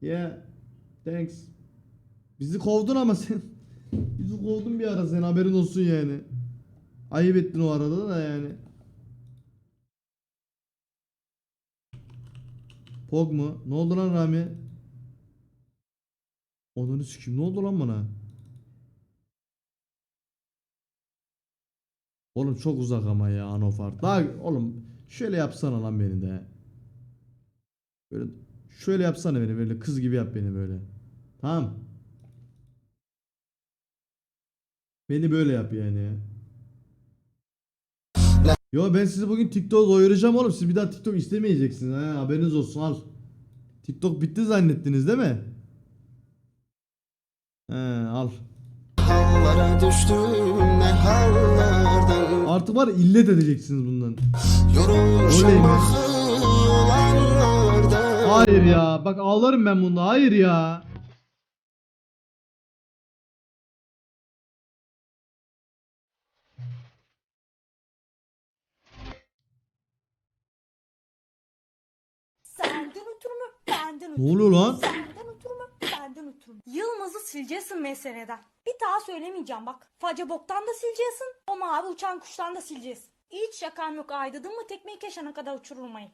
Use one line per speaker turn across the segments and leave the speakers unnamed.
Yeah. Thanks. Bizi kovdun ama sen. Bizi kovdun bir ara sen haberin olsun yani. Ayıp ettin o arada da yani. Pog mu? Ne oldu lan Rami? Onları sikeyim. Ne oldu lan bana? Oğlum çok uzak ama ya Anofar. Daha oğlum şöyle yapsana lan beni de. Böyle şöyle yapsana beni böyle kız gibi yap beni böyle. Tamam. Beni böyle yap yani ya. Yo ben sizi bugün TikTok doyuracağım oğlum. Siz bir daha TikTok istemeyeceksiniz ha. Haberiniz olsun al. TikTok bitti zannettiniz değil mi? He al.
Hallara düştüm
Artık var illet edeceksiniz bundan.
Yorulmuşum
Oley Hayır ya. Bak ağlarım ben bunda. Hayır ya.
Senden oturma, benden
Ne
oturma.
oluyor lan?
Senden oturma, benden oturma. Yılmaz'ı sileceksin meseleden. Bir daha söylemeyeceğim bak. Faca boktan da sileceksin. O mavi uçan kuştan da sileceksin. Hiç şakam yok aydırdın mı tekmeyi keşana kadar uçurulmayın.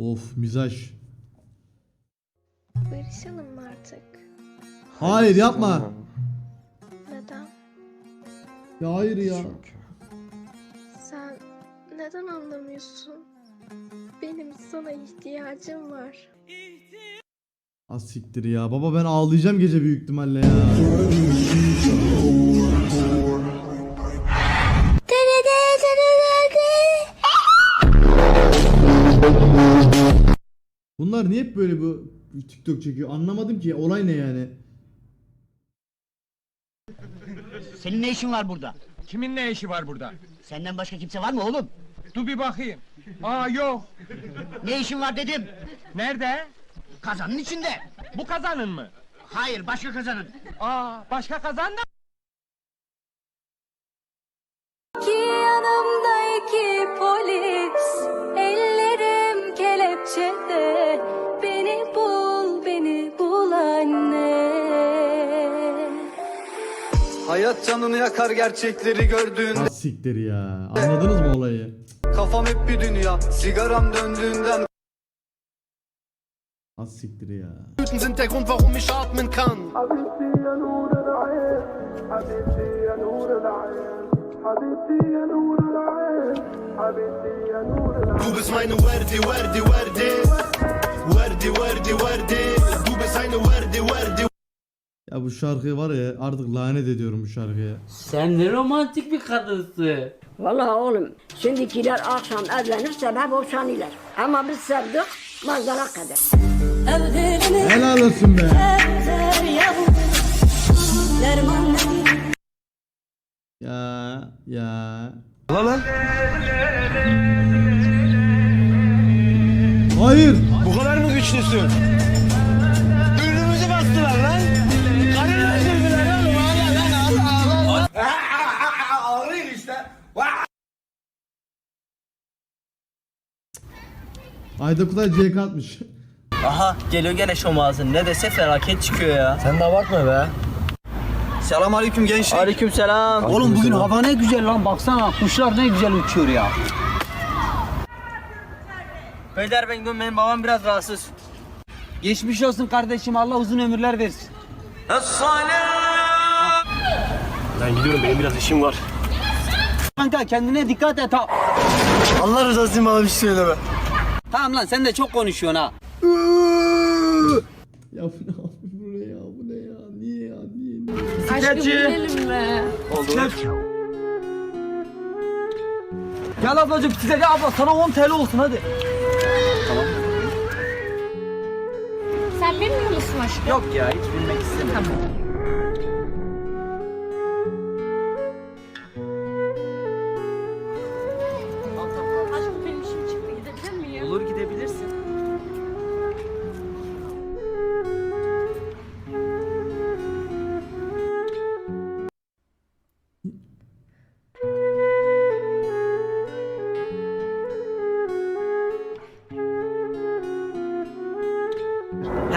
Of mizaj.
Barışalım mı artık?
Hayır yapma.
Neden?
Ya hayır ya.
Sen neden anlamıyorsun? Benim sana ihtiyacım var.
Az siktir ya. Baba ben ağlayacağım gece büyük ihtimalle ya. Hep böyle bu TikTok çekiyor? Anlamadım ki. Olay ne yani?
Senin ne işin var burada?
Kimin ne işi var burada?
Senden başka kimse var mı oğlum?
Dur bir bakayım. Aa yok.
Ne işin var dedim.
Nerede?
Kazanın içinde.
Bu kazanın mı?
Hayır başka kazanın.
Aa başka kazan da
Ki yanımda iki polis Ellerim
Hayat canını yakar gerçekleri gördüğünde
Az siktir ya. Anladınız mı olayı?
Kafam hep bir dünya Sigaram döndüğünden
Az siktir ya.
Blüten sind der Grund warum ich atmen kann
حبيبتي يا نور العين حبيبتي يا نور العين حبيبتي يا نور العين حبيبتي يا نور العين
Du bist meine Werdi, Werdi, Werdi Werdi, Werdi, Werdi Du bist eine Werdi, Werdi
Ya bu şarkıyı var ya artık lanet ediyorum bu şarkıya.
Sen ne romantik bir kadınsın.
Vallahi oğlum şimdikiler akşam evlenip sebep boşanıyorlar. Ama biz sevdik mazara kadar.
Helal olsun be. Ya ya. Hayır.
Bu kadar mı güçlüsün?
Ayda Kutay CK atmış.
Aha geliyor gene şom ağzın. Ne dese felaket çıkıyor ya. Sen de abartma be.
Selam aleyküm gençlik
Aleyküm selam. Oğlum bugün hava ne güzel lan baksana kuşlar ne güzel uçuyor ya. Beyler ben gidiyorum benim babam biraz rahatsız. Geçmiş olsun kardeşim Allah uzun ömürler versin.
Ben gidiyorum benim biraz işim var
Kanka kendine dikkat et ha.
Allah rızası için bana bir şey söyleme
Tamam lan sen de çok konuşuyorsun ha.
Ya bu ne abi bu ne ya bu ne ya niye ya niye niye?
Gel ablacım size gel abla sana 10 TL olsun hadi.
Sen bilmiyor musun aşkım?
Yok ya hiç bilmek istemiyorum.
Aşkım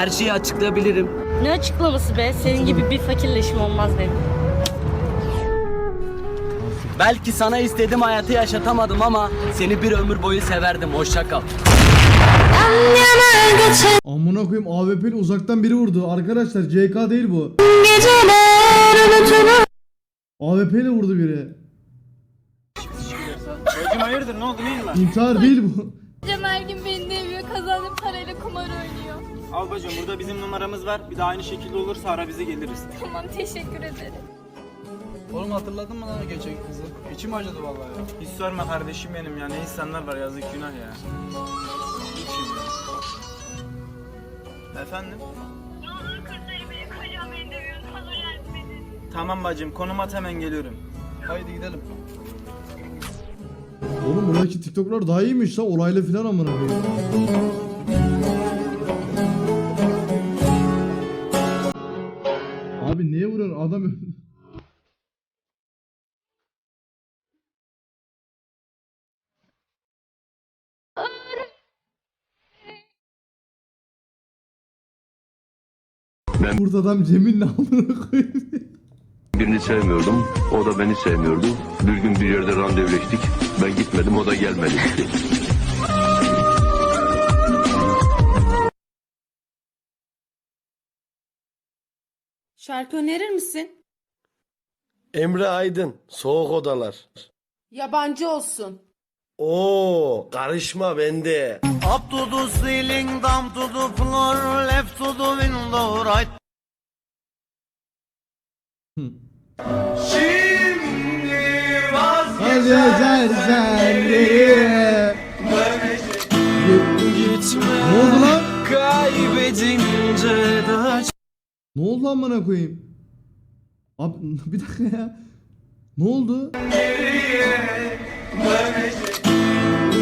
Her şeyi açıklayabilirim.
Ne açıklaması be? Senin gibi bir fakirleşim olmaz benim.
Belki sana istediğim hayatı yaşatamadım ama seni bir ömür boyu severdim. Hoşça kal.
Amına koyayım AWP'li uzaktan biri vurdu. Arkadaşlar CK değil bu. AWP'li vurdu biri.
Bacım hayırdır ne oldu neyin var?
İntihar değil bu.
Cem her gün beni deviyor kazandım parayla kumar oynuyor.
Al bacım burada bizim numaramız var. Bir de aynı şekilde olursa ara bizi geliriz.
Tamam teşekkür ederim.
Oğlum hatırladın mı lan geçen kızı? İçim acıdı vallahi ya. Hiç sorma kardeşim benim ya. Ne insanlar var yazık günah ya. İçim ya. Efendim? Tamam bacım konum at hemen geliyorum. Haydi gidelim.
Oğlum buradaki TikTok'lar daha iyiymiş lan olaylı filan amına koyayım. Abi niye vuruyorsun adam öldü. Kurt adam Cem'in ne amına koyayım.
Birini sevmiyordum, o da beni sevmiyordu. Bir gün bir yerde randevuleştik, ben gitmedim, o da gelmedi.
Şarkı önerir misin?
Emre Aydın, Soğuk Odalar.
Yabancı olsun.
Oo, karışma bende.
Up to the ceiling, down to the floor, left to the window, right.
Hadi sen sen diye. Ne oldu lan?
Kaybedince de
Ne oldu lan bana koyayım? Abi bir dakika ya. Ne oldu?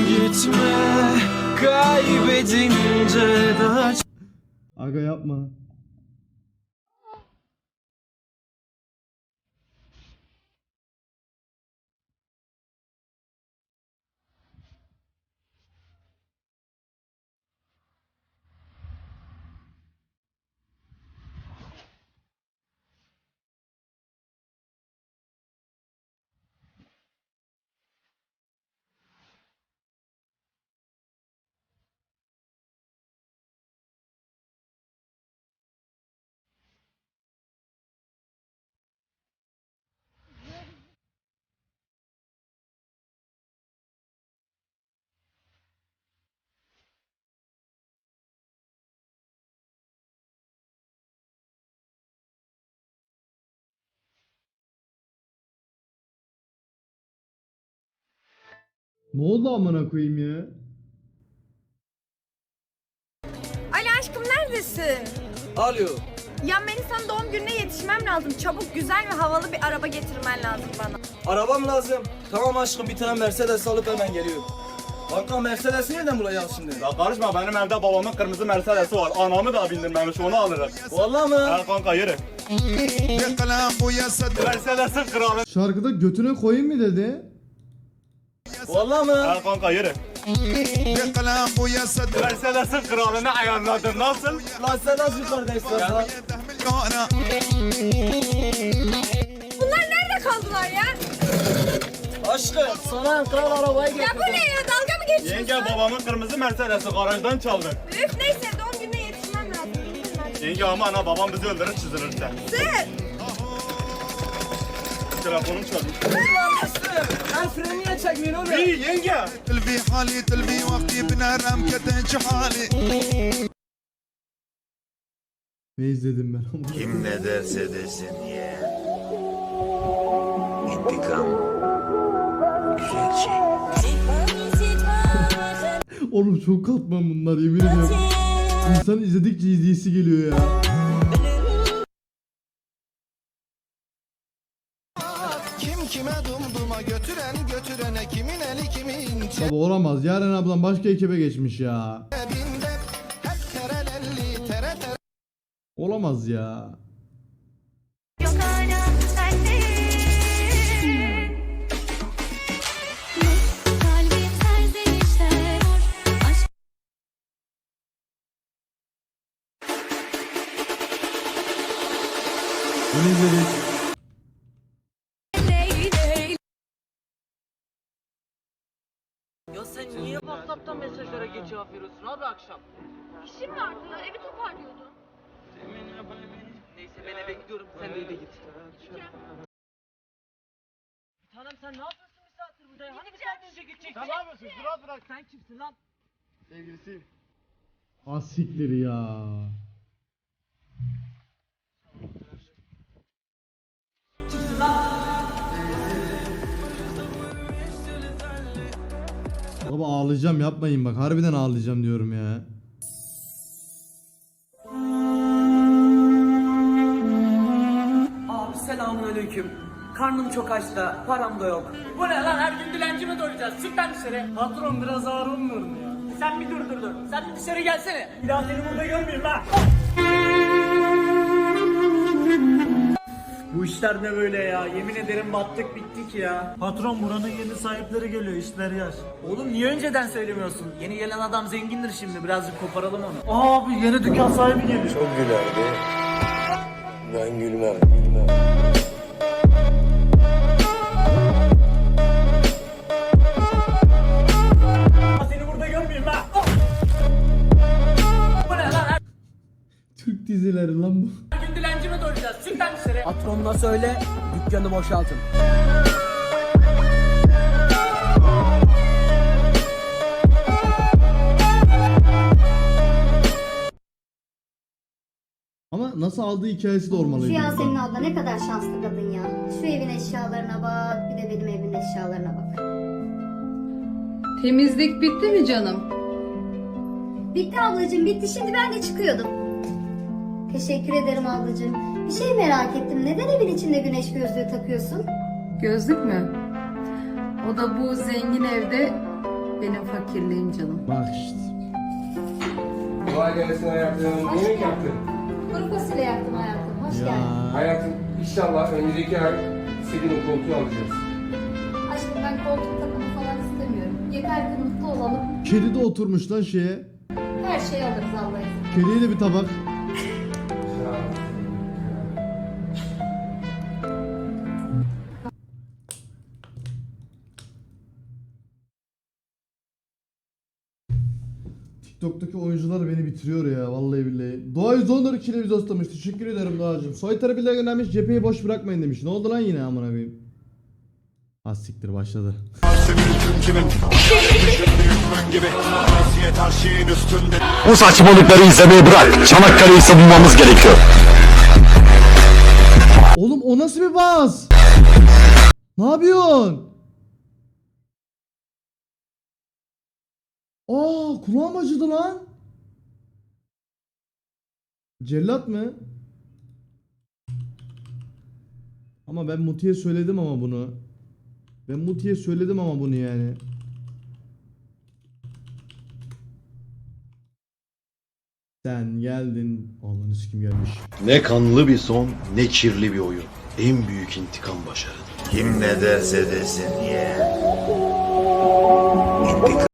gitme Kaybedince de
Aga yapma. Ne oldu amına koyayım ya?
Ali aşkım neredesin?
Alo.
Ya Melisa'nın doğum gününe yetişmem lazım. Çabuk güzel ve havalı bir araba getirmen lazım bana.
Arabam lazım. Tamam aşkım bir tane Mercedes alıp hemen geliyorum. Kanka Mercedes'i nereden bulacağız şimdi?
Ya karışma benim evde babamın kırmızı Mercedes'i var. Anamı da bindirmemiş onu alırım.
Vallahi mı?
Ha kanka yürü. Mercedes'in kralı.
Şarkıda götüne koyayım mı dedi?
Vallahi mı?
Ha kanka yürü. Mercedes'in kralını ayarladım nasıl?
Lan sen nasıl yukarıdaysın lan?
Bunlar nerede kaldılar ya?
Aşkım sana kral arabayı
Ya bu ne ya? Dalga mı geçiyorsun?
Yenge babamın kırmızı Mercedes'i garajdan çaldı.
Üf neyse doğum gününe yetişmem lazım.
Yenge ama ana babam bizi öldürür çizilirse.
Sen!
Telefonum çalmış.
El freni niye çekmiyorsun oğlum?
İyi yenge.
Ne izledim ben?
Kim ne derse desin ye. İntikam güzel şey.
Oğlum çok katman bunlar yemin ediyorum. İnsan izledikçe izleyisi geliyor ya.
Götüren götürene kimin eli kimin
Baba olamaz. Yaren ablam başka ekibe geçmiş ya.
cebinde hep terelelli tere tere.
Olamaz ya.
Yok hala
akşam?
İşim vardı ya evi toparlıyordu.
Neyse ben eve gidiyorum sen de eve git. Tanem sen ne yapıyorsun bir saattir burada ya? Hani bir saat önce gidecektin? Sen ne yapıyorsun? Rahat bırak. Sen kimsin lan?
Asiktir ya. Baba ağlayacağım yapmayın bak harbiden ağlayacağım diyorum ya.
Abi selamun aleyküm. Karnım çok aç da param da yok. Bu ne lan her gün dilenci mi doyacağız? Çık lan dışarı. Patron biraz ağır olmuyor mu ya? Sen bir dur dur dur. Sen bir dışarı gelsene. Bir daha seni burada görmeyeyim lan. Bu işler ne böyle ya? Yemin ederim battık bittik ya. Patron buranın yeni sahipleri geliyor işler yaş. Oğlum niye önceden söylemiyorsun? Yeni gelen adam zengindir şimdi birazcık koparalım onu. Abi yeni dükkan sahibi geliyor.
Çok gülerdi Ben gülmem gülmem
lan?
Türk dizileri lan bu.
Dışarı. Patronuna söyle dükkanı boşaltın.
Ama nasıl aldığı hikayesi de olmalıydı.
Şu Yasemin abla ne kadar şanslı kadın ya. Şu evin eşyalarına bak bir de benim evimin eşyalarına bak.
Temizlik bitti mi canım?
Bitti ablacığım bitti şimdi ben de çıkıyordum. Teşekkür ederim ablacığım. Bir şey merak ettim. Neden evin içinde güneş gözlüğü takıyorsun?
Gözlük mü? O da bu zengin evde benim fakirliğim canım.
Bak işte.
Kolay gelsin hayatım. Yemek yaptın.
Kuru fasulye yaptım hayatım. Hoş geldin.
Ya.
Hayatım inşallah önümüzdeki ay istediğin o koltuğu alacağız.
Aşkım ben koltuk takımı falan istemiyorum. Yeter ki mutlu olalım.
Kedi de oturmuş lan şeye.
Her şeyi alırız Allah izin.
Kediye de bir tabak. TikTok'taki oyuncular beni bitiriyor ya vallahi billahi. Doğa 114 kilo biz oslamış. Teşekkür ederim Doğacığım. Soytarı bile göndermiş cepheyi boş bırakmayın demiş. Ne oldu lan yine amına koyayım? Az siktir başladı.
Bu saçmalıkları izlemeyi bırak. Çanakkale'yi savunmamız gerekiyor.
Oğlum o nasıl bir baz? Ne yapıyorsun? Aa kulağım acıdı lan. Cellat mı? Ama ben Muti'ye söyledim ama bunu. Ben Muti'ye söyledim ama bunu yani. Sen geldin. Allah'ını sikim gelmiş.
Ne kanlı bir son, ne kirli bir oyun. En büyük intikam başarı. Kim ne derse desin ye.